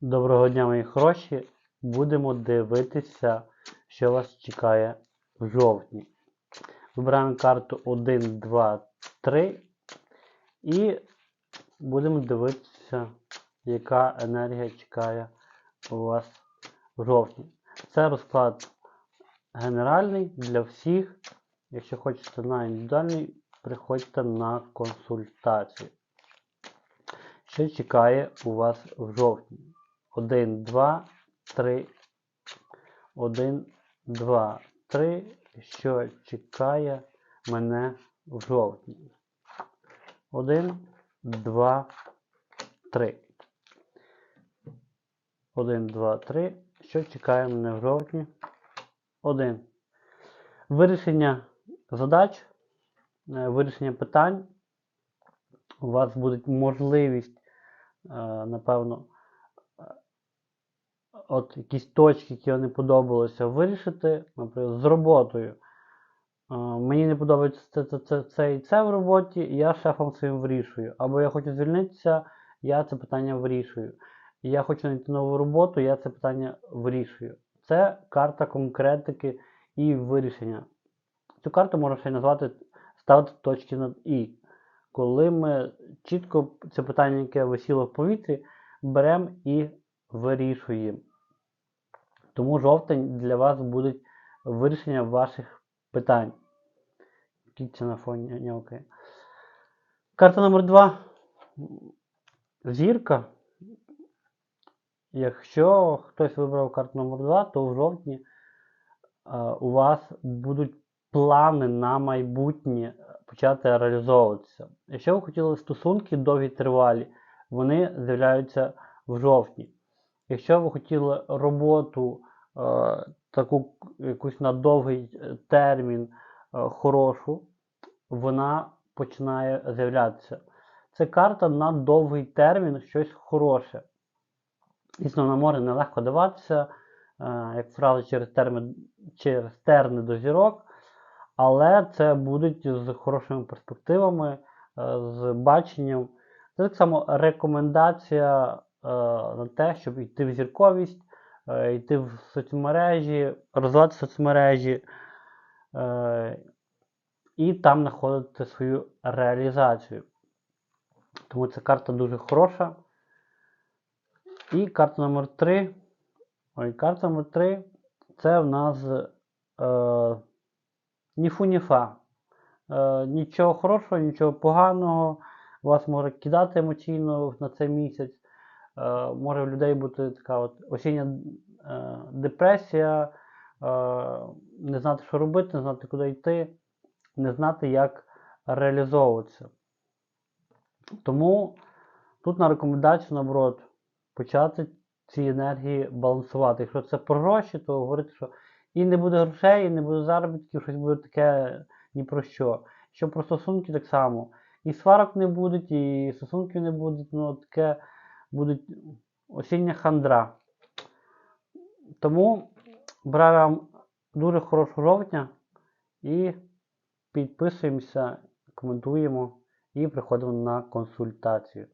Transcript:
Доброго дня, мої хороші. Будемо дивитися, що вас чекає в жовтні. Вибираємо карту 1, 2, 3 і будемо дивитися, яка енергія чекає у вас в жовтні. Це розклад генеральний для всіх. Якщо хочете на індивідуальний, приходьте на консультацію. Що чекає у вас в жовтні? 1, 2, 3. 1, 2, 3. Що чекає мене в жовтні? 1, 2, 3. 1, 2, 3. Що чекає мене в жовтні? 1. Вирішення задач, е, вирішення питань. У вас буде можливість, е, напевно, от якісь точки, які не подобалося, вирішити, наприклад, з роботою. Е, Мені не подобається це, це, це, це і це в роботі, і я шефом своїм вирішую. Або я хочу звільнитися, я це питання вирішую. Я хочу знайти нову роботу, я це питання вирішую. Це карта конкретики і вирішення. Цю карту можна ще назвати ставити точки над І. Коли ми чітко це питання, яке висіло в повітрі, беремо і вирішуємо. Тому жовтень для вас буде вирішення ваших питань. Кітця на фоні, не окей. Карта номер 2. Зірка. Якщо хтось вибрав карту номер 2, то в жовтні е, у вас будуть плани на майбутнє почати реалізовуватися. Якщо ви хотіли стосунки довгі тривалі, вони з'являються в жовтні. Якщо ви хотіли роботу е, таку якусь на довгий е, термін е, хорошу, вона починає з'являтися. Це карта на довгий термін щось хороше. Дійсно, на море нелегко даватися, е, як фраза через, термін, через терни до зірок, але це будуть з хорошими перспективами, е, з баченням. Це так само рекомендація на те, щоб йти в зірковість, е, йти в соцмережі, розвивати соцмережі е, і там знаходити свою реалізацію. Тому ця карта дуже хороша. І карта номер 3. Ой, карта номер 3 це в нас е, ні фу, ні фа. Е, нічого хорошого, нічого поганого. Вас може кидати емоційно на цей місяць. Е, може в людей бути така от осіння е, депресія, е, не знати, що робити, не знати, куди йти, не знати, як реалізовуватися. Тому тут на рекомендацію, наоборот, почати ці енергії балансувати. Якщо це про гроші, то говорити, що і не буде грошей, і не буде заробітків, щось буде таке ні про що. Що про стосунки так само. І сварок не буде, і стосунків не буде, ну таке буде осіння хандра. Тому вам дуже хорошого жовтня і підписуємося, коментуємо і приходимо на консультацію.